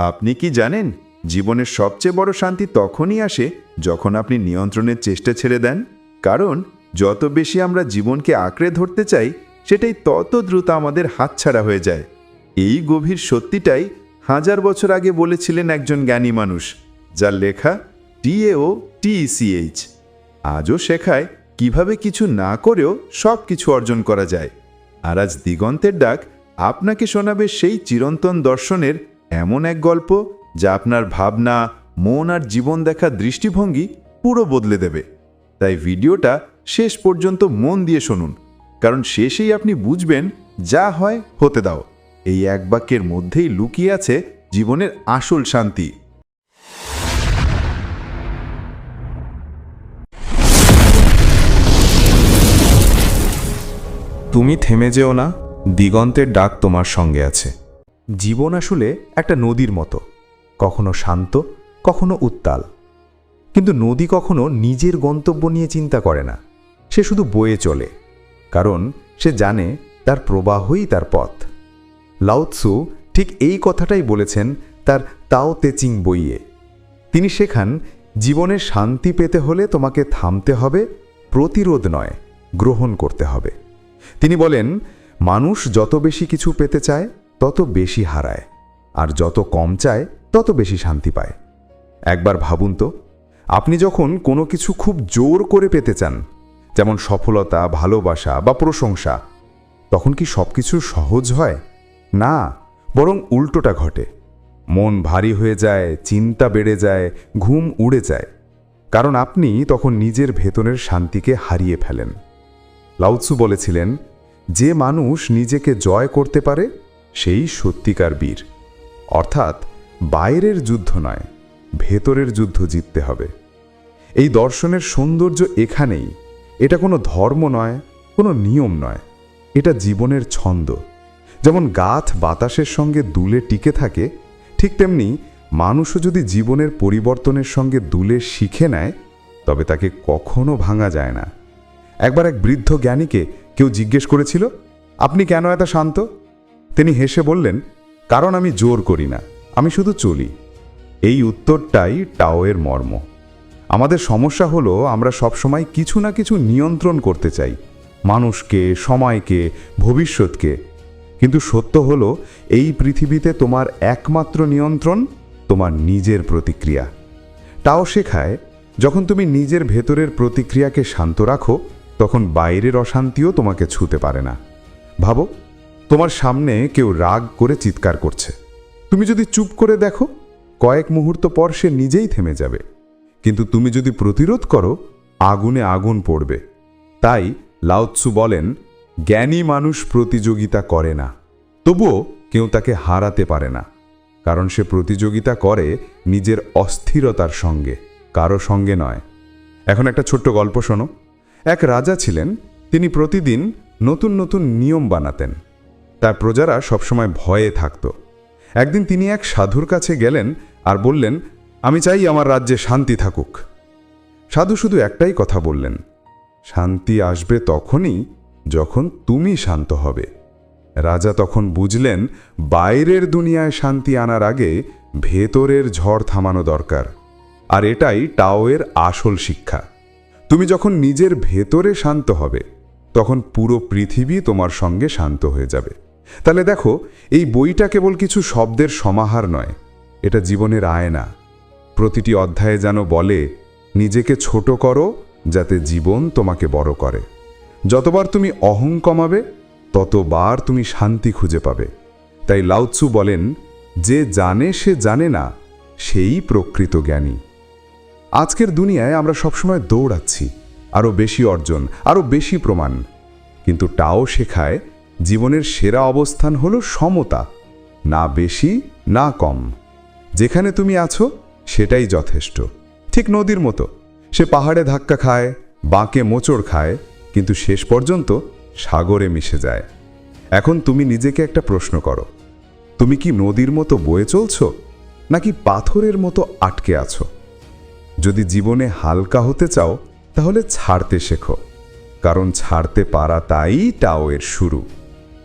আপনি কি জানেন, জীবনের সবচেয়ে বড় শান্তি তখনই আসে যখন আপনি নিয়ন্ত্রণের চেষ্টা ছেড়ে দেন? কারণ, যত বেশি আমরা জীবনকে আঁকড়ে ধরতে চাই, সেটাই তত দ্রুত আমাদের হাতছাড়া হয়ে যায়। এই গভীর সত্যিটাই হাজার বছর আগে বলেছিলেন একজন জ্ঞানী মানুষ, যার লেখা টিএও, টিইসিএইচ। আজও শেখায় কীভাবে কিছু না করেও সব কিছু অর্জন করা যায়। আর আজ দিগন্তের ডাক আপনাকে শোনাবে সেই চিরন্তন দর্শনের এমন এক গল্প যা আপনার ভাবনা, মন আর জীবন দেখার দৃষ্টিভঙ্গি পুরো বদলে দেবে। তাই ভিডিওটা শেষ পর্যন্ত মন দিয়ে শুনুন, কারণ শেষেই আপনি বুঝবেন যা হয় হতে দাও। এই এক বাক্যের মধ্যেই লুকিয়ে আছে জীবনের আসল শান্তি। তুমি থেমে যেও না, দিগন্তের ডাক তোমার সঙ্গে আছে। জীবন আসলে একটা নদীর মতো, কখনো শান্ত, কখনো উত্তাল। কিন্তু নদী কখনো নিজের গন্তব্য নিয়ে চিন্তা করে না, সে শুধু বয়ে চলে, কারণ সে জানে তার প্রবাহই তার পথ। লাউৎসু ঠিক এই কথাটাই বলেছেন তার তাও তেচিং বইয়ে। তিনি শেখান জীবনে শান্তি পেতে হলে তোমাকে থামতে হবে, প্রতিরোধ নয়, গ্রহণ করতে হবে। তিনি বলেন, মানুষ যত বেশি কিছু পেতে চায় তত বেশি হারায়, আর যত কম চায়, তত বেশি শান্তি পায়। একবার ভাবুন তো, আপনি যখন কোনো কিছু খুব জোর করে পেতে চান, যেমন সফলতা, ভালোবাসা বা প্রশংসা, তখন কি সব কিছু সহজ হয়? না, বরং উল্টোটা ঘটে। মন ভারী হয়ে যায়, চিন্তা বেড়ে যায়, ঘুম উড়ে যায়। কারণ আপনি তখন নিজের ভেতরের শান্তিকে হারিয়ে ফেলেন। লাউৎসু বলেছিলেন, যে মানুষ নিজেকে জয় করতে পারে সেই সত্যিকার বীর। অর্থাৎ বাইরের যুদ্ধ নয়, ভেতরের যুদ্ধ জিততে হবে। এই দর্শনের সৌন্দর্য এখানেই। এটা কোনো ধর্ম নয়, কোনো নিয়ম নয়। এটা জীবনের ছন্দ। যেমন গাছ বাতাসের সঙ্গে দুলে টিকে থাকে, ঠিক তেমনি মানুষও যদি জীবনের পরিবর্তনের সঙ্গে দুলে শিখে নেয়, তবে তাকে কখনো ভাঙা যায় না। একবার এক বৃদ্ধ জ্ঞানীকে কেউ জিজ্ঞেস করেছিল, আপনি কেন এত শান্ত? তিনি হেসে বললেন, কারণ আমি জোর করি না, আমি শুধু চলি। এই উত্তরটাই টাওয়ের মর্ম। আমাদের সমস্যা হলো, আমরা সবসময় কিছু না কিছু নিয়ন্ত্রণ করতে চাই, মানুষকে, সময়কে, ভবিষ্যৎকে। কিন্তু সত্য হলো, এই পৃথিবীতে তোমার একমাত্র নিয়ন্ত্রণ তোমার নিজের প্রতিক্রিয়া। তাও শেখায়, যখন তুমি নিজের ভেতরের প্রতিক্রিয়াকে শান্ত রাখো, তখন বাইরের অশান্তিও তোমাকে ছুতে পারে না। ভাবো তোমার সামনে কেউ রাগ করে চিৎকার করছে। তুমি যদি চুপ করে দেখো, কয়েক মুহূর্ত পর সে নিজেই থেমে যাবে। কিন্তু তুমি যদি প্রতিরোধ করো, আগুনে আগুন পড়বে। তাই লাউৎসু বলেন, জ্ঞানী মানুষ প্রতিযোগিতা করে না। তবুও কেউ তাকে হারাতে পারে না। কারণ সে প্রতিযোগিতা করে নিজের অস্থিরতার সঙ্গে, কারও সঙ্গে নয়। এখন একটা ছোট্ট গল্প শোনো। এক রাজা ছিলেন, তিনি প্রতিদিন নতুন নতুন নিয়ম বানাতেন। তার প্রজারা সবসময় ভয়ে থাকত। একদিন তিনি এক সাধুর কাছে গেলেন আর বললেন, আমি চাই আমার রাজ্যে শান্তি থাকুক। সাধু শুধু একটাই কথা বললেন, শান্তি আসবে তখনই যখন তুমি শান্ত হবে। রাজা তখন বুঝলেন, বাইরের দুনিয়ায় শান্তি আনার আগে ভেতরের ঝড় থামানো দরকার, আর এটাই টাওয়ের আসল শিক্ষা। তুমি যখন নিজের ভেতরে শান্ত হবে, তখন পুরো পৃথিবী তোমার সঙ্গে শান্ত হয়ে যাবে। তাহলে দেখো, এই বইটা কেবল কিছু শব্দের সমাহার নয়, এটা জীবনের আয়না। প্রতিটি অধ্যায়ে যেন বলে, নিজেকে ছোট করো যাতে জীবন তোমাকে বড় করে। যতবার তুমি অহং কমাবে, ততবার তুমি শান্তি খুঁজে পাবে। তাই লাউৎসু বলেন, যে জানে সে জানে না, সেই প্রকৃত জ্ঞানী। আজকের দুনিয়ায় আমরা সবসময় দৌড়াচ্ছি, আরও বেশি অর্জন, আরও বেশি প্রমাণ। কিন্তু টাও শেখায় জীবনের সেরা অবস্থান হল সমতা, না বেশি, না কম। যেখানে তুমি আছো, সেটাই যথেষ্ট। ঠিক নদীর মতো। সে পাহাড়ে ধাক্কা খায়, বাঁকে মোচড় খায়, কিন্তু শেষ পর্যন্ত সাগরে মিশে যায়। এখন তুমি নিজেকে একটা প্রশ্ন করো। তুমি কি নদীর মতো বয়ে চলছ, নাকি পাথরের মতো আটকে আছো? যদি জীবনে হালকা হতে চাও, তাহলে ছাড়তে শেখো। কারণ ছাড়তে পারা তাই টাও এর শুরু।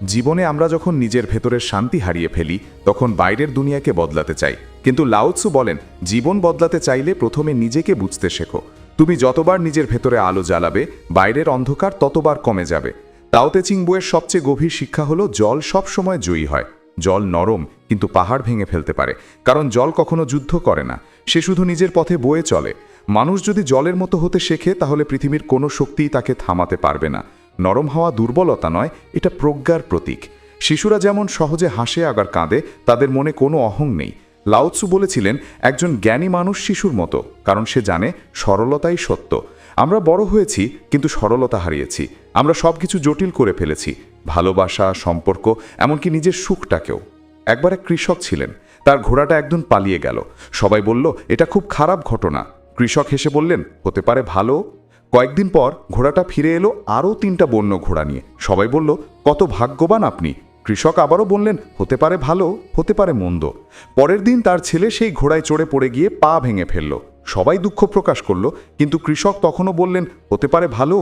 জীবনে আমরা যখন নিজের ভেতরের শান্তি হারিয়ে ফেলি, তখন বাইরের দুনিয়াকে বদলাতে চাই। কিন্তু লাউৎসু বলেন, জীবন বদলাতে চাইলে প্রথমে নিজেকে বুঝতে শেখো। তুমি যতবার নিজের ভেতরে আলো জ্বালাবে, বাইরের অন্ধকার ততবার কমে যাবে। তাওতে চিংবুয়ের সবচেয়ে গভীর শিক্ষা হলো, জল সব সময় জয়ী হয়। জল নরম, কিন্তু পাহাড় ভেঙে ফেলতে পারে। কারণ জল কখনো যুদ্ধ করে না। সে শুধু নিজের পথে বয়ে চলে। মানুষ যদি জলের মতো হতে শেখে, তাহলে পৃথিবীর কোনো শক্তিই তাকে থামাতে পারবে না। নরম হওয়া দুর্বলতা নয়, এটা প্রজ্ঞার প্রতীক। শিশুরা যেমন সহজে হাসে আগার কাঁদে, তাদের মনে কোনো অহং নেই। লাউৎসু বলেছিলেন, একজন জ্ঞানী মানুষ শিশুর মতো, কারণ সে জানে সরলতাই সত্য। আমরা বড় হয়েছি, কিন্তু সরলতা হারিয়েছি। আমরা সব কিছু জটিল করে ফেলেছি, ভালোবাসা, সম্পর্ক, এমনকি নিজের সুখটাকেও। একবার এক কৃষক ছিলেন, তার ঘোড়াটা একদম পালিয়ে গেল। সবাই বলল, এটা খুব খারাপ ঘটনা। কৃষক হেসে বললেন, হতে পারে ভালো কয়েকদিন পর ঘোড়াটা ফিরে এলো আরও তিনটা বন্য ঘোড়া নিয়ে। সবাই বলল, কত ভাগ্যবান আপনি। কৃষক আবারও বললেন, হতে পারে ভালো, হতে পারে মন্দ। পরের দিন তার ছেলে সেই ঘোড়ায় চড়ে পড়ে গিয়ে পা ভেঙে ফেলল। সবাই দুঃখ প্রকাশ করল, কিন্তু কৃষক তখনও বললেন, হতে পারে ভালো।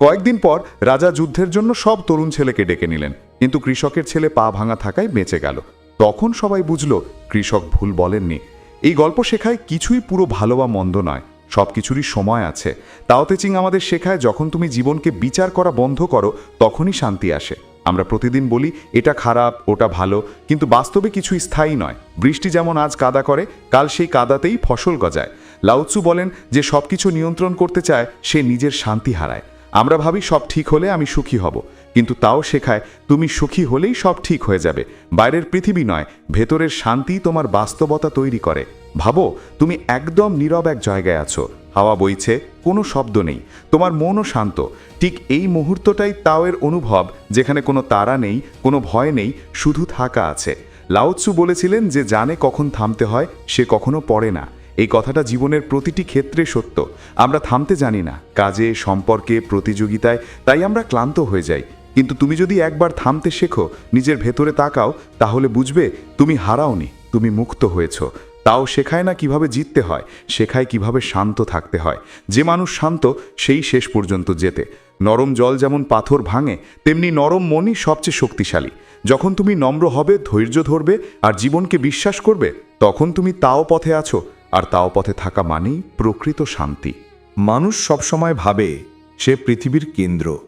কয়েকদিন পর রাজা যুদ্ধের জন্য সব তরুণ ছেলেকে ডেকে নিলেন, কিন্তু কৃষকের ছেলে পা ভাঙা থাকায় বেঁচে গেল। তখন সবাই বুঝল, কৃষক ভুল বলেননি। এই গল্প শেখায় কিছুই পুরো ভালো বা মন্দ নয়। সব কিছুরই সময় আছে। তাওতে চিং আমাদের শেখায়, যখন তুমি জীবনকে বিচার করা বন্ধ করো, তখনই শান্তি আসে। আমরা প্রতিদিন বলি, এটা খারাপ, ওটা ভালো। কিন্তু বাস্তবে কিছুই স্থায়ী নয়। বৃষ্টি যেমন আজ কাদা করে, কাল সেই কাদাতেই ফসল গজায়। লাউৎসু বলেন যে সব কিছু নিয়ন্ত্রণ করতে চায়, সে নিজের শান্তি হারায়। আমরা ভাবি, সব ঠিক হলে আমি সুখী হব। কিন্তু তাও শেখায়, তুমি সুখী হলেই সব ঠিক হয়ে যাবে। বাইরের পৃথিবী নয়, ভেতরের শান্তি তোমার বাস্তবতা তৈরি করে। ভাবো, তুমি একদম নীরব এক জায়গায় আছো। হাওয়া বইছে, কোনো শব্দ নেই। তোমার মনও শান্ত। ঠিক এই মুহূর্তটাই তাওয়ের অনুভব, যেখানে কোনো তারা নেই, কোনো ভয় নেই, শুধু থাকা আছে। লাউৎসু বলেছিলেন যে জানে কখন থামতে হয়, সে কখনো পড়ে না। এই কথাটা জীবনের প্রতিটি ক্ষেত্রে সত্য। আমরা থামতে জানি না, কাজে, সম্পর্কে, প্রতিযোগিতায়, তাই আমরা ক্লান্ত হয়ে যাই। কিন্তু তুমি যদি একবার থামতে শেখো, নিজের ভেতরে তাকাও, তাহলে বুঝবে তুমি হারাওনি, তুমি মুক্ত হয়েছো। তাও শেখায় না কীভাবে জিততে হয়, শেখায় কীভাবে শান্ত থাকতে হয়। যে মানুষ শান্ত, সেই শেষ পর্যন্ত যেতে নরম জল যেমন পাথর ভাঙে, তেমনি নরম মনই সবচেয়ে শক্তিশালী। যখন তুমি নম্র হবে, ধৈর্য ধরবে, আর জীবনকে বিশ্বাস করবে, তখন তুমি তাও পথে আছো, আর তাও পথে থাকা মানেই প্রকৃত শান্তি। মানুষ সবসময় ভাবে, সে পৃথিবীর কেন্দ্র।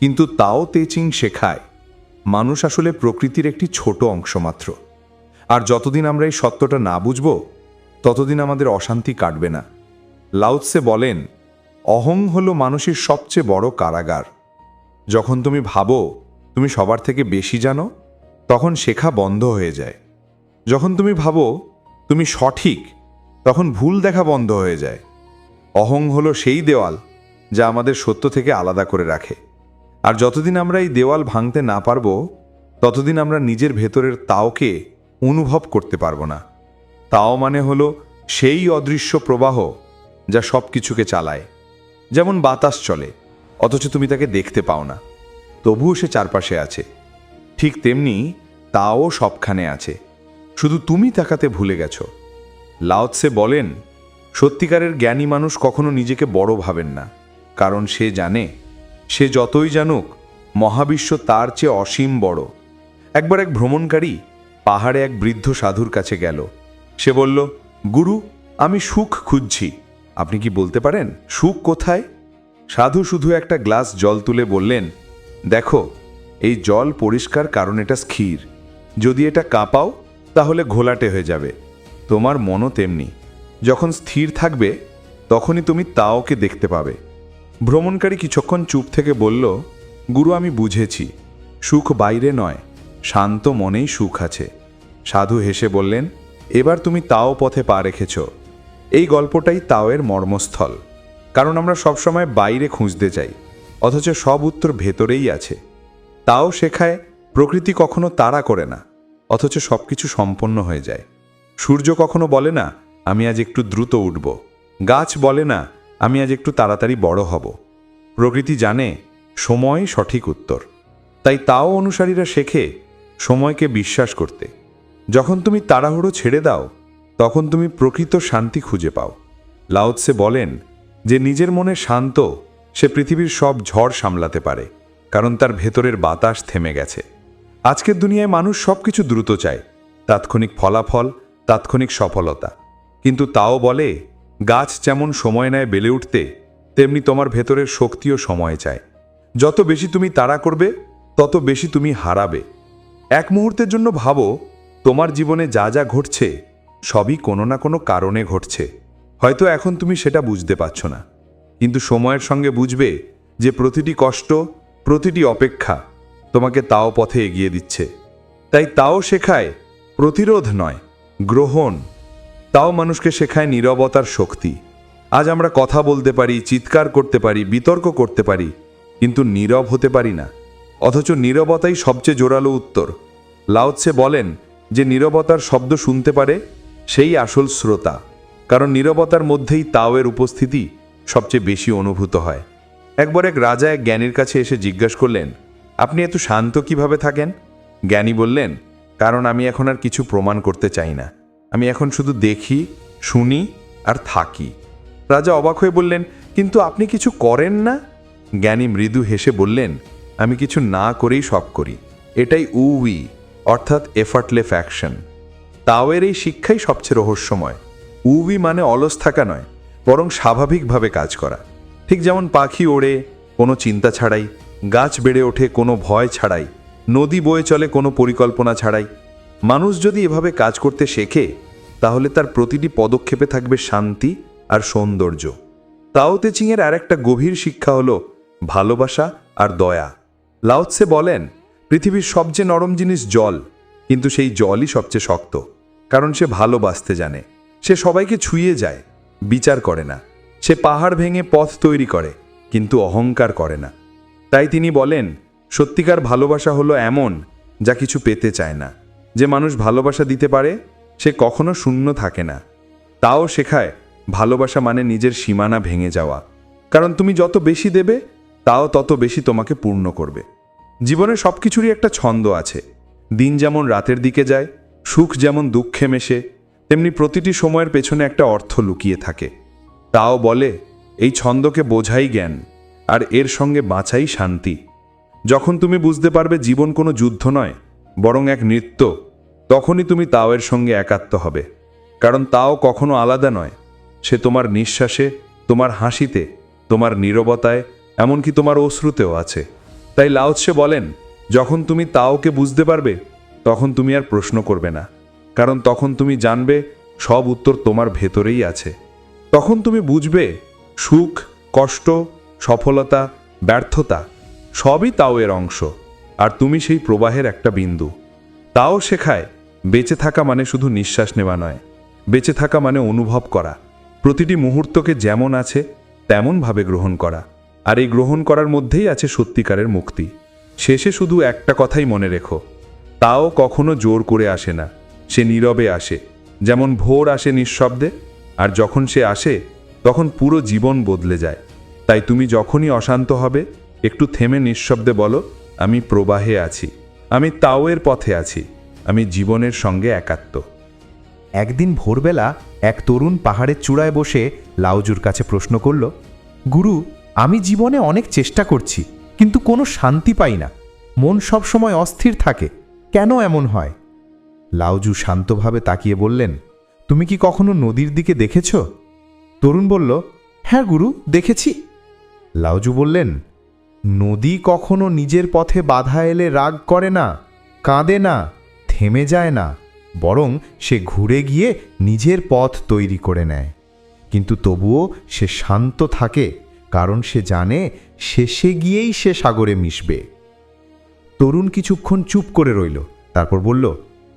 কিন্তু তাও তেচিং শেখায়। মানুষ আসলে প্রকৃতির একটি ছোট অংশ মাত্র। আর যতদিন আমরা এই সত্যটা না বুঝব, ততদিন আমাদের অশান্তি কাটবে না। লাউৎসে বলেন, অহং হলো মানুষের সবচেয়ে বড় কারাগার। যখন তুমি ভাবো, তুমি সবার থেকে বেশি জানো, তখন শেখা বন্ধ হয়ে যায়। যখন তুমি ভাবো, তুমি সঠিক, তখন ভুল দেখা বন্ধ হয়ে যায়। অহং হলো সেই দেওয়াল যা আমাদের সত্য থেকে আলাদা করে রাখে। আর যতদিন আমরা এই দেওয়াল ভাঙতে না পারব, ততদিন আমরা নিজের ভেতরের তাওকে অনুভব করতে পারব না। তাও মানে হলো সেই অদৃশ্য প্রবাহ যা সব কিছুকে চালায়। যেমন বাতাস চলে, অথচ তুমি তাকে দেখতে পাও না। তবুও সে চারপাশে আছে। ঠিক তেমনি তাও সবখানে আছে। শুধু তুমি তাকাতে ভুলে গেছো। লাওৎসে বলেন, সত্যিকারের জ্ঞানী মানুষ কখনো নিজেকে বড় ভাবেন না, কারণ সে জানে সে যতই জানুক, মহাবিশ্ব তার চেয়ে অসীম বড়। একবার এক ভ্রমণকারী পাহাড়ে এক বৃদ্ধ সাধুর কাছে গেল। সে বলল, গুরু, আমি সুখ খুঁজছি। আপনি কি বলতে পারেন? সুখ কোথায়? সাধু শুধু একটা গ্লাস জল তুলে বললেন, দেখো, এই জল পরিষ্কার কারণ এটা স্থির। যদি এটা কাঁপাও, তাহলে ঘোলাটে হয়ে যাবে। তোমার মনও তেমনি। যখন স্থির থাকবে, তখনই তুমি তাওকে দেখতে পাবে। ভ্রমণকারী কিছুক্ষণ চুপ থেকে বলল, গুরু, আমি বুঝেছি। সুখ বাইরে নয়, শান্ত মনেই সুখ আছে। সাধু হেসে বললেন, এবার তুমি তাও পথে পা রেখেছ। এই গল্পটাই তাওয়ের মর্মস্থল। কারণ আমরা সবসময় বাইরে খুঁজতে চাই, অথচ সব উত্তর ভেতরেই আছে। তাও শেখায়, প্রকৃতি কখনো তাড়া করে না, অথচ সব কিছু সম্পন্ন হয়ে যায়। সূর্য কখনো বলে না, আমি আজ একটু দ্রুত উঠব। গাছ বলে না আমি আজ একটু তাড়াতাড়ি বড় হব। প্রকৃতি জানে, সময় সঠিক উত্তর। তাই তাও অনুসারীরা শেখে, সময়কে বিশ্বাস করতে। যখন তুমি তাড়াহুড়ো ছেড়ে দাও, তখন তুমি প্রকৃত শান্তি খুঁজে পাও। লাউৎসে বলেন, যে নিজের মনে শান্ত, সে পৃথিবীর সব ঝড় সামলাতে পারে, কারণ তার ভেতরের বাতাস থেমে গেছে। আজকের দুনিয়ায় মানুষ সব কিছু দ্রুত চায়, তাৎক্ষণিক ফলাফল, তাৎক্ষণিক সফলতা। কিন্তু তাও বলে গাছ যেমন সময় নেয় বেলে উঠতে, তেমনি তোমার ভেতরের শক্তিও সময় চায়। যত বেশি তুমি তাড়া করবে, তত বেশি তুমি হারাবে। এক মুহূর্তের জন্য ভাবো, তোমার জীবনে যা যা ঘটছে, সবই কোনো না কোনো কারণে ঘটছে। হয়তো এখন তুমি সেটা বুঝতে পারছ না। কিন্তু সময়ের সঙ্গে বুঝবে যে প্রতিটি কষ্ট, প্রতিটি অপেক্ষা তোমাকে তাও পথে এগিয়ে দিচ্ছে। তাই তাও শেখায় প্রতিরোধ নয়, গ্রহণ। তাও মানুষকে শেখায় নীরবতার শক্তি। আজ আমরা কথা বলতে পারি, চিৎকার করতে পারি, বিতর্ক করতে পারি, কিন্তু নীরব হতে পারি না। অথচ নীরবতাই সবচেয়ে জোরালো উত্তর। লাউৎসে বলেন যে নীরবতার শব্দ শুনতে পারে সেই আসল শ্রোতা। কারণ নীরবতার মধ্যেই তাওয়ের উপস্থিতি সবচেয়ে বেশি অনুভূত হয়। একবার এক রাজা এক জ্ঞানীর কাছে এসে জিজ্ঞেস করলেন, আপনি এত শান্ত কীভাবে থাকেন? জ্ঞানী বললেন, কারণ আমি এখন আর কিছু প্রমাণ করতে চাই না। আমি এখন শুধু দেখি, শুনি আর থাকি। রাজা অবাক হয়ে বললেন, কিন্তু আপনি কিছু করেন না? জ্ঞানী মৃদু হেসে বললেন, আমি কিছু না করেই সব করি। এটাই উই, অর্থাৎ এফার্টলেস অ্যাকশন। তাওয়ের এই শিক্ষাই সবচেয়ে রহস্যময়। উবি মানে অলস থাকা নয়, বরং স্বাভাবিকভাবে কাজ করা। ঠিক যেমন পাখি ওড়ে, কোনো চিন্তা ছাড়াই, গাছ বেড়ে ওঠে কোনো ভয় ছাড়াই, নদী বয়ে চলে কোনো পরিকল্পনা ছাড়াই মানুষ যদি এভাবে কাজ করতে শেখে, তাহলে তার প্রতিটি পদক্ষেপে থাকবে শান্তি আর সৌন্দর্য। তাও তেচিংয়ের আর একটা গভীর শিক্ষা হলো ভালোবাসা আর দয়া। লাউৎসে বলেন, পৃথিবীর সবচেয়ে নরম জিনিস জল, কিন্তু সেই জলই সবচেয়ে শক্ত, কারণ সে ভালোবাসতে জানে। সে সবাইকে ছুঁয়ে যায়, বিচার করে না। সে পাহাড় ভেঙে পথ তৈরি করে, কিন্তু অহংকার করে না। তাই তিনি বলেন, সত্যিকার ভালোবাসা হলো এমন যা কিছু পেতে চায় না। যে মানুষ ভালোবাসা দিতে পারে, সে কখনো শূন্য থাকে না। তাও শেখায়, ভালোবাসা মানে নিজের সীমানা ভেঙে যাওয়া। কারণ তুমি যত বেশি দেবে, তাও তত বেশি তোমাকে পূর্ণ করবে। জীবনে সব কিছুরই একটা ছন্দ আছে। দিন যেমন রাতের দিকে যায়, সুখ যেমন দুঃখে মেশে, তেমনি প্রতিটি সময়ের পেছনে একটা অর্থ লুকিয়ে থাকে। তাও বলে, এই ছন্দকে বোঝাই জ্ঞান, আর এর সঙ্গে বাঁচাই শান্তি। যখন তুমি বুঝতে পারবে জীবন কোনো যুদ্ধ নয় বরং এক নৃত্য, তখনই তুমি তাওয়ের সঙ্গে একাত্ম হবে। কারণ তাও কখনো আলাদা নয়। সে তোমার নিঃশ্বাসে, তোমার হাসিতে, তোমার নীরবতায়, এমনকি তোমার অশ্রুতেও আছে। তাই লাউৎসে বলেন, যখন তুমি তাওকে বুঝতে পারবে, তখন তুমি আর প্রশ্ন করবে না। কারণ তখন তুমি জানবে, সব উত্তর তোমার ভেতরেই আছে। তখন তুমি বুঝবে, সুখ, কষ্ট, সফলতা, ব্যর্থতা, সবই তাও এর অংশ। আর তুমি সেই প্রবাহের একটা বিন্দু। তাও শেখায়, বেঁচে থাকা মানে শুধু নিঃশ্বাস নেওয়া নয়। বেঁচে থাকা মানে অনুভব করা। প্রতিটি মুহূর্তকে যেমন আছে, তেমনভাবে গ্রহণ করা। আর এই গ্রহণ করার মধ্যেই আছে সত্যিকারের মুক্তি। শেষে শুধু একটা কথাই মনে রেখো। তাও কখনো জোর করে আসে না। সে নীরবে আসে। যেমন ভোর আসে নিঃশব্দে, আর যখন সে আসে, তখন পুরো জীবন বদলে যায়। তাই তুমি যখনই অশান্ত হবে, একটু থেমে নিঃশব্দে বলো আমি প্রবাহে আছি। আমি তাওয়ের পথে আছি। আমি জীবনের সঙ্গে একাত্ম। একদিন ভোরবেলা এক তরুণ পাহাড়ের চূড়ায় বসে লাউজুর কাছে প্রশ্ন করল, গুরু, আমি জীবনে অনেক চেষ্টা করছি, কিন্তু কোনো শান্তি পাই না। মন সবসময় অস্থির থাকে। কেন এমন হয়? লাউজু শান্তভাবে তাকিয়ে বললেন, তুমি কি কখনো নদীর দিকে দেখেছ? তরুণ বলল হ্যাঁ গুরু, দেখেছি। লাউজু বললেন নদী কখনো নিজের পথে বাধা এলে রাগ করে না, কাঁদে না, থেমে যায় না, বরং সে ঘুরে গিয়ে নিজের পথ তৈরি করে নেয়। কিন্তু তবুও সে শান্ত থাকে, কারণ সে জানে শেষে গিয়েই সে সাগরে মিশবে। তরুণ কিছুক্ষণ চুপ করে রইল, তারপর বলল,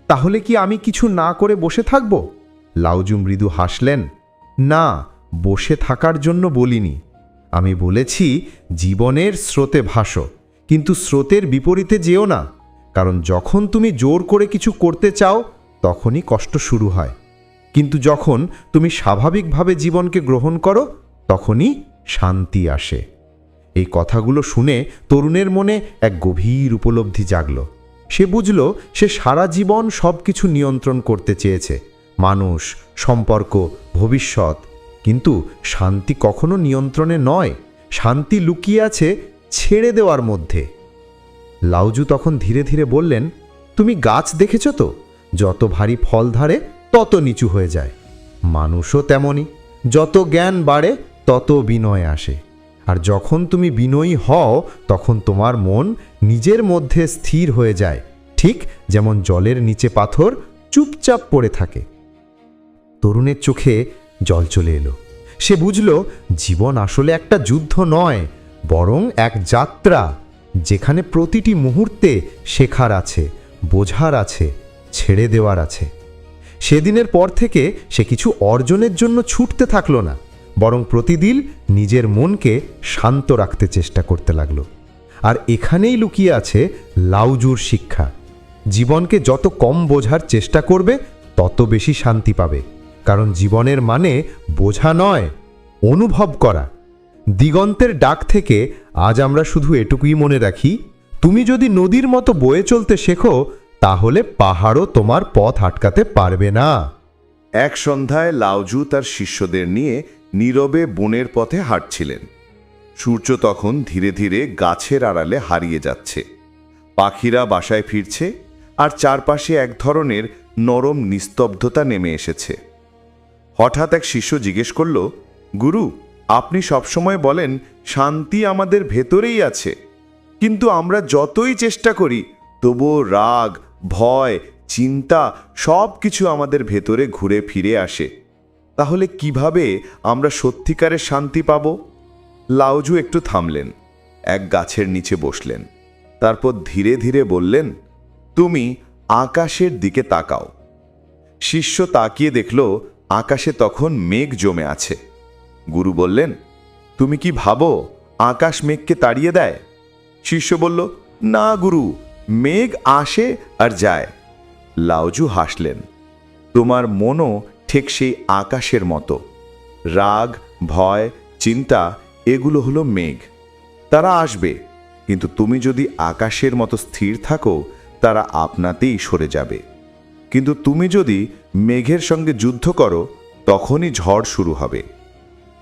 তাহলে কি আমি কিছু না করে বসে থাকব? লাউজু মৃদু হাসলেন, না, বসে থাকার জন্য বলিনি। আমি বলেছি, জীবনের স্রোতে ভাসো, কিন্তু স্রোতের বিপরীতে যেও না, কারণ যখন তুমি জোর করে কিছু করতে চাও, তখনই কষ্ট শুরু হয়। কিন্তু যখন তুমি স্বাভাবিকভাবে জীবনকে গ্রহণ করো, তখনই শান্তি আসে। এই কথাগুলো শুনে তরুণের মনে এক গভীর উপলব্ধি জাগল। সে বুঝল, সে সারা জীবন সব কিছু নিয়ন্ত্রণ করতে চেয়েছে। মানুষ, সম্পর্ক, ভবিষ্যৎ কিন্তু শান্তি কখনো নিয়ন্ত্রণে নয়, শান্তি লুকিয়ে আছে ছেড়ে দেওয়ার মধ্যে। লাউজু তখন ধীরে ধীরে বললেন, তুমি গাছ দেখেছ তো? যত ভারী ফল ধারে তত নিচু হয়ে যায়। মানুষও তেমনই যত জ্ঞান বাড়ে, তত বিনয় আসে। আর যখন তুমি বিনয়ী হও, তখন তোমার মন নিজের মধ্যে স্থির হয়ে যায়। ঠিক যেমন জলের নিচে পাথর চুপচাপ পড়ে থাকে। তরুণের চোখে জল চলে এলো। সে বুঝল, জীবন আসলে একটা যুদ্ধ নয়, বরং এক যাত্রা, যেখানে প্রতিটি মুহূর্তে শেখার আছে, বোঝার আছে, ছেড়ে দেওয়ার আছে। সেদিনের পর থেকে সে কিছু অর্জনের জন্য ছুটতে থাকল না, বরং প্রতিদিন নিজের মনকে শান্ত রাখতে চেষ্টা করতে লাগল। আর এখানেই লুকিয়ে আছে লাউজুর শিক্ষা। জীবনকে যত কম বোঝার চেষ্টা করবে, তত বেশি শান্তি পাবে। কারণ জীবনের মানে বোঝা নয়, অনুভব করা। দিগন্তের ডাক থেকে আজ আমরা শুধু এটুকুই মনে রাখি, তুমি যদি নদীর মতো বয়ে চলতে শেখো, তাহলে পাহাড়ও তোমার পথ আটকাতে পারবে না। এক সন্ধ্যায় লাউজু তার শিষ্যদের নিয়ে নীরবে বনের পথে হাঁটছিলেন। সূর্য তখন ধীরে ধীরে গাছের আড়ালে হারিয়ে যাচ্ছে। পাখিরা বাসায় ফিরছে আর চারপাশে এক ধরনের নরম নিস্তব্ধতা নেমে এসেছে। হঠাৎ এক শিষ্য জিজ্ঞেস করল, গুরু, আপনি সবসময় বলেন, শান্তি আমাদের ভেতরেই আছে। কিন্তু আমরা যতই চেষ্টা করি, তবুও রাগ, ভয়, চিন্তা সব কিছু আমাদের ভেতরে ঘুরে ফিরে আসে। তাহলে কীভাবে আমরা সত্যিকারের শান্তি পাব? লাউজু একটু থামলেন, এক গাছের নিচে বসলেন, তারপর ধীরে ধীরে বললেন, তুমি আকাশের দিকে তাকাও। শিষ্য তাকিয়ে দেখল আকাশে তখন মেঘ জমে আছে। গুরু বললেন, তুমি কি ভাবো, আকাশ মেঘকে তাড়িয়ে দেয়? শিষ্য বলল, না গুরু, মেঘ আসে আর যায়। লাউজু হাসলেন, তোমার মনও ঠিক সেই আকাশের মতো। রাগ, ভয়, চিন্তা, এগুলো হলো মেঘ। তারা আসবে, কিন্তু তুমি যদি আকাশের মতো স্থির থাকো, তারা আপনাতেই সরে যাবে। কিন্তু তুমি যদি মেঘের সঙ্গে যুদ্ধ করো, তখনই ঝড় শুরু হবে।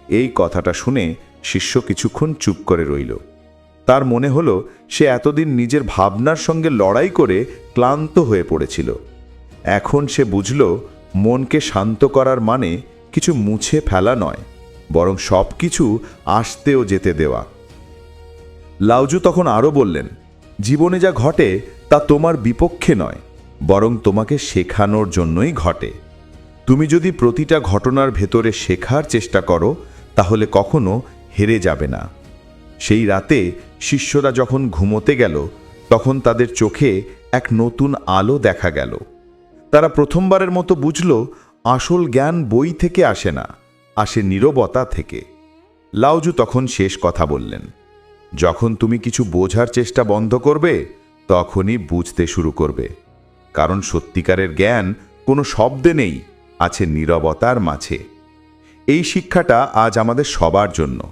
এই কথাটা শুনে শিষ্য কিছুক্ষণ চুপ করে রইল। তার মনে হলো সে এতদিন নিজের ভাবনার সঙ্গে লড়াই করে ক্লান্ত হয়ে পড়েছিল। এখন সে বুঝল, মনকে শান্ত করার মানে কিছু মুছে ফেলা নয়, বরং সব কিছু আসতেও যেতে দেওয়া। লাউজু তখন আরও বললেন, জীবনে যা ঘটে, তা তোমার বিপক্ষে নয়। বরং তোমাকে শেখানোর জন্যই ঘটে। তুমি যদি প্রতিটা ঘটনার ভেতরে শেখার চেষ্টা করো, তাহলে কখনো হেরে যাবে না। সেই রাতে শিষ্যরা যখন ঘুমোতে গেল, তখন তাদের চোখে এক নতুন আলো দেখা গেল। তারা প্রথমবারের মতো বুঝল, আসল জ্ঞান বই থেকে আসে না, আসে নীরবতা থেকে। লাউজু তখন শেষ কথা বললেন, যখন তুমি কিছু বোঝার চেষ্টা বন্ধ করবে, তখনই বুঝতে শুরু করবে। কারণ সত্যিকারের জ্ঞান কোনো শব্দে নেই, আছে নীরবতার মাঝে। এই শিক্ষাটা আজ আমাদের সবার জন্য।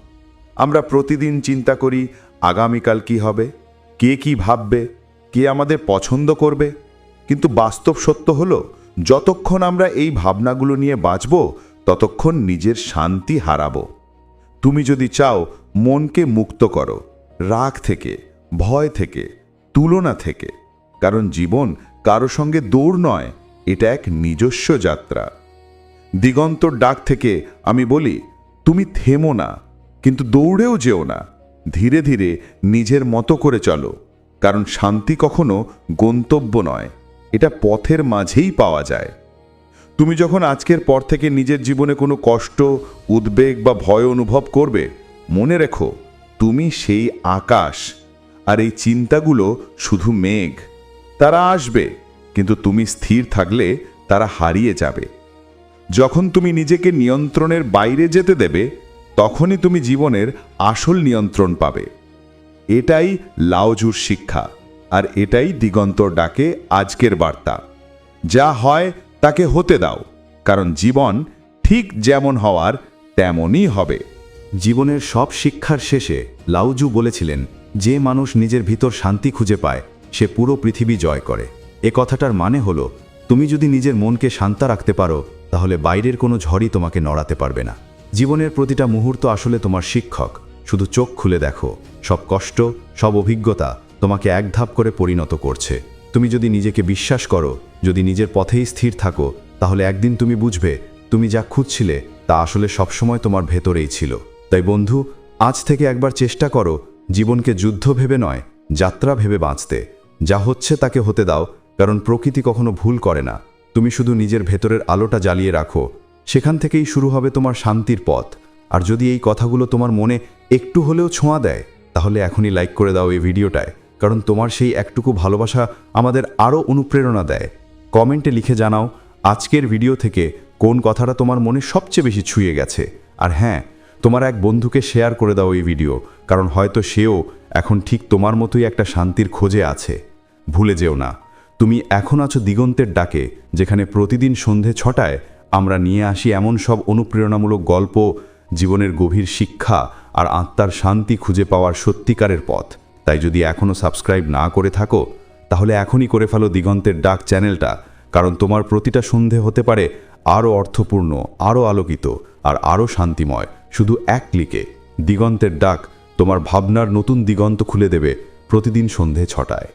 আমরা প্রতিদিন চিন্তা করি, আগামীকাল কি হবে? কে কি ভাববে? কে আমাদের পছন্দ করবে? কিন্তু বাস্তব সত্য হলো, যতক্ষণ আমরা এই ভাবনাগুলো নিয়ে বাঁচব, ততক্ষণ নিজের শান্তি হারাব। তুমি যদি চাও, মনকে মুক্ত করো, রাগ থেকে, ভয় থেকে, তুলনা থেকে, কারণ জীবন কারও সঙ্গে দৌড় নয়, এটা এক নিজস্ব যাত্রা। দিগন্তর ডাক থেকে আমি বলি, তুমি থেমো না, কিন্তু দৌড়েও যেও না। ধীরে ধীরে নিজের মতো করে চলো, কারণ শান্তি কখনো গন্তব্য নয়, এটা পথের মাঝেই পাওয়া যায়। তুমি যখন আজকের পর থেকে নিজের জীবনে কোনো কষ্ট, উদ্বেগ বা ভয় অনুভব করবে, মনে রেখো, তুমি সেই আকাশ, আর এই চিন্তাগুলো শুধু মেঘ। তারা আসবে, কিন্তু তুমি স্থির থাকলে তারা হারিয়ে যাবে। যখন তুমি নিজেকে নিয়ন্ত্রণের বাইরে যেতে দেবে, তখনই তুমি জীবনের আসল নিয়ন্ত্রণ পাবে। এটাই লাওজুর শিক্ষা, আর এটাই দিগন্তর ডাকে আজকের বার্তা। যা হয় তাকে হতে দাও, কারণ জীবন ঠিক যেমন হওয়ার তেমনই হবে। জীবনের সব শিক্ষার শেষে লাউজু বলেছিলেন, যে মানুষ নিজের ভিতর শান্তি খুঁজে পায় সে পুরো পৃথিবী জয় করে। এ কথাটার মানে হলো, তুমি যদি নিজের মনকে শান্ত রাখতে পারো, তাহলে বাইরের কোনো ঝড়ই তোমাকে নড়াতে পারবে না। জীবনের প্রতিটা মুহূর্ত আসলে তোমার শিক্ষক। শুধু চোখ খুলে দেখো, সব কষ্ট, সব অভিজ্ঞতা তোমাকে এক ধাপ করে পরিণত করছে। তুমি যদি নিজেকে বিশ্বাস করো, যদি নিজের পথেই স্থির থাকো, তাহলে একদিন তুমি বুঝবে, তুমি যা খুঁজছিলে, তা আসলে সবসময় তোমার ভেতরেই ছিল। তাই বন্ধু, আজ থেকে একবার চেষ্টা করো, জীবনকে যুদ্ধ ভেবে নয়, যাত্রা ভেবে বাঁচতে। যা হচ্ছে তাকে হতে দাও, কারণ প্রকৃতি কখনো ভুল করে না। তুমি শুধু নিজের ভেতরের আলোটা জ্বালিয়ে রাখো। সেখান থেকেই শুরু হবে তোমার শান্তির পথ। আর যদি এই কথাগুলো তোমার মনে একটু হলেও ছোঁয়া দেয়, তাহলে এখনই লাইক করে দাও এই ভিডিওটায়, কারণ তোমার সেই একটুকু ভালোবাসা আমাদের আরও অনুপ্রেরণা দেয়। কমেন্টে লিখে জানাও, আজকের ভিডিও থেকে কোন কথাটা তোমার মনে সবচেয়ে বেশি ছুঁয়ে গেছে? আর হ্যাঁ তোমার এক বন্ধুকে শেয়ার করে দাও এই ভিডিও, কারণ হয়তো সেও এখন ঠিক তোমার মতোই একটা শান্তির খোঁজে আছে। ভুলে যেও না, তুমি এখন আছো দিগন্তের ডাকে, যেখানে প্রতিদিন সন্ধে ছটায় আমরা নিয়ে আসি এমন সব অনুপ্রেরণামূলক গল্প, জীবনের গভীর শিক্ষা আর আত্মার শান্তি খুঁজে পাওয়ার সত্যিকারের পথ। তাই যদি এখনও সাবস্ক্রাইব না করে থাকো, তাহলে এখনই করে ফেলো দিগন্তের ডাক চ্যানেলটা, কারণ তোমার প্রতিটা সন্ধে হতে পারে আরও অর্থপূর্ণ, আরও আলোকিত আর আরও শান্তিময়, শুধু এক ক্লিকে, দিগন্তের ডাক তোমার ভাবনার নতুন দিগন্ত খুলে দেবে প্রতিদিন সন্ধে ছটায়।